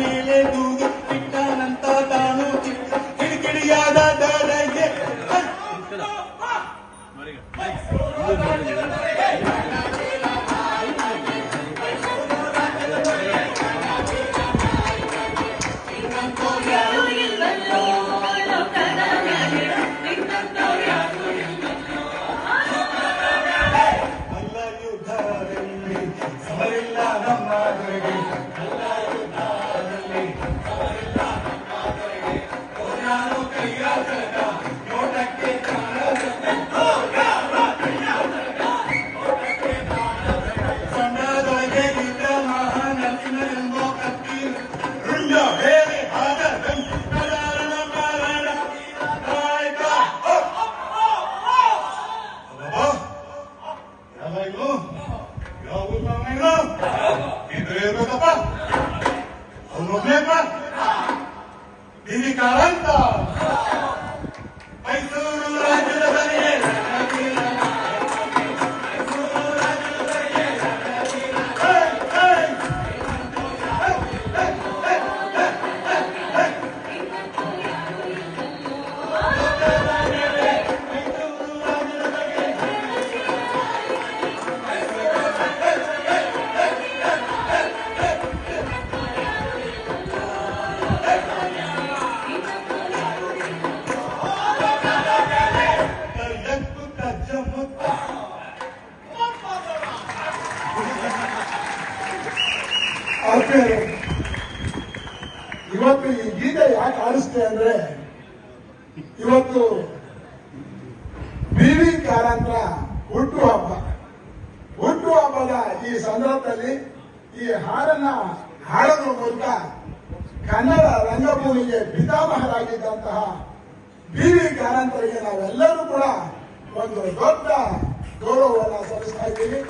ಮೇಲೆ ದೂಗಿ ಇಟ್ಟನಂತ ತಾನು ಕಿಡಿಕಿಡಿಯಾದ ದೊರೆಗೆ. Pedro Capaz. A uno más. Y Nicaragua. ಇವತ್ತು ಈ ಗೀತೆ ಯಾಕೆ ಆಡಿಸ್ತೆ ಅಂದ್ರೆ, ಇವತ್ತು ಬಿ ವಿ ಕಾರಂತರ ಹುಟ್ಟು ಹಬ್ಬ. ಹುಟ್ಟು ಹಬ್ಬದ ಈ ಸಂದರ್ಭದಲ್ಲಿ ಈ ಹಾಡನ್ನ ಹಾಡೋದ್ರ ಮೂಲಕ ಕನ್ನಡ ರಂಗಭೂಮಿಗೆ ಪಿತಾಮಹರಾಗಿದ್ದಂತಹ ಬಿ ವಿ ಕಾರಂತರಿಗೆ ನಾವೆಲ್ಲರೂ ಕೂಡ ಒಂದು ದೊಡ್ಡ ಗೌರವವನ್ನು ಸಲ್ಲಿಸ್ತಾ ಇದ್ದೀವಿ.